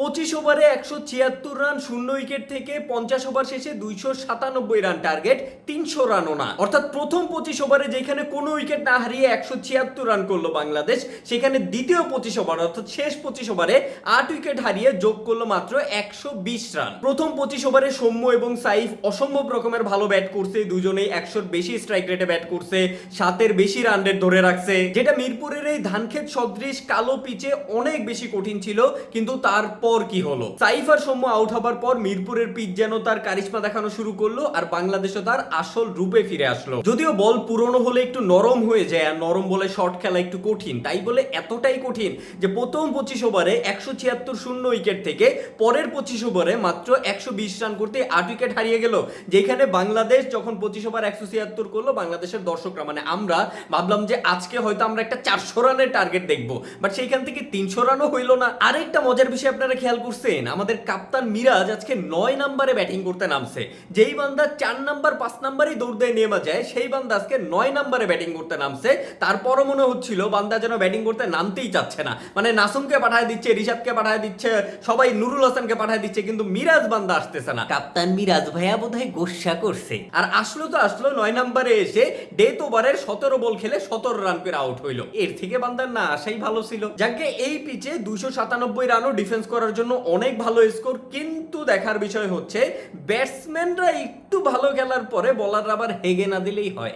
পঁচিশ ওভারে একশো ছিয়াত্তর রান, শূন্য উইকেট থেকে পঞ্চাশ ওভার শেষে দুইশো সাতানব্বই রান টার্গেট, তিনশো রানও না। অর্থাৎ প্রথম পঁচিশ ওভারে যেখানে কোনো উইকেট না হারিয়ে একশো ছিয়াত্তর রান করল বাংলাদেশ, সেখানে দ্বিতীয় পঁচিশ ওভার অর্থাৎ শেষ পঁচিশ ওভারে আট উইকেট হারিয়ে যোগ করল মাত্র একশো বিশ রান। প্রথম পঁচিশ ওভারে সৌম্য এবং সাইফ অসম্ভব রকমের ভালো ব্যাট করছে, দুজনেই একশোর বেশি স্ট্রাইক রেটে ব্যাট করছে, সাতের বেশি রান রেট ধরে রাখছে। যেটা মিরপুরের এই ধানক্ষেত সদৃশ কালো পিচে অনেক বেশি কঠিন ছিল, কিন্তু তারপর কি হলো? সাইফ আর সৌম্য আউট হবার পর মিরপুরের পিচ যেন তার কারিশমা দেখানো শুরু করল আর বাংলাদেশও তার আসল রূপে ফিরে আসলো। যদিও বল পুরনো হলে একটু নরম হয়ে যায় আর নরম বলে শর্ট খেলা একটু কঠিন, তাই বলে এতটাই কঠিন যে প্রথম পঁচিশ ওভারে একশো ছিয়াত্তর শূন্য উইকেট থেকে পরের পঁচিশ ওভারে মাত্র একশো বিশ রান করতে আট উইকেট হারিয়ে গেল, যেখানে বাংলাদেশ যখন পঁচিশ ওভার একশো ছিয়াত্তর করল, বাংলাদেশের দর্শকরা মানে আমরা ভাবলাম যে আজকে হয়তো আমরা একটা চারশো রানের টার্গেট দেখব বাট সেইখান থেকে তিনশো রানও হইল না। আরেকটা মজার বিষয় আপনারা খেয়াল করছেন? আমাদের কাপ্তান মিরাজ আজকে নয় নাম্বারে ব্যাটিং করতে নামছে। যেই বান্দা চার নাম্বার পাঁচ নাম্বারই দৌড় দিয়ে নেমা যায় সেই বান্দা আজকে নয় নাম্বারে ব্যাটিং করতে নামছে। তারপরও মনে হচ্ছিল বান্দা যেন ব্যাটিং করতে নামতেই চাচ্ছে না। মানে নাসুমকে পাঠায় দিচ্ছে রিশাদকে পাঠায় দিচ্ছে সবাই নুরুল হাসানকে পাঠায় দিচ্ছে কিন্তু মিরাজ বান্দা আসতেছে না। কাপ্তান মিরাজ ভাইয়া বোধহয় গোসা করছে। আর আসলো তো আসলো নয় নাম্বারে এসে ডেথ ওভারের সতেরো বল খেলে সতেরো রান করে আউট হইল। এর থেকে বান্দার না আসাই ভালো ছিল। যাকে এই পিচে দুশো সাতানব্বই রানও ডিফেন্স করার জন্য অনেক ভালো স্কোর, কিন্তু দেখার বিষয় হচ্ছে, ব্যাটসম্যানরা একটু ভালো খেলার পরে বলাররা আবার হেগে না দিলেই হয়।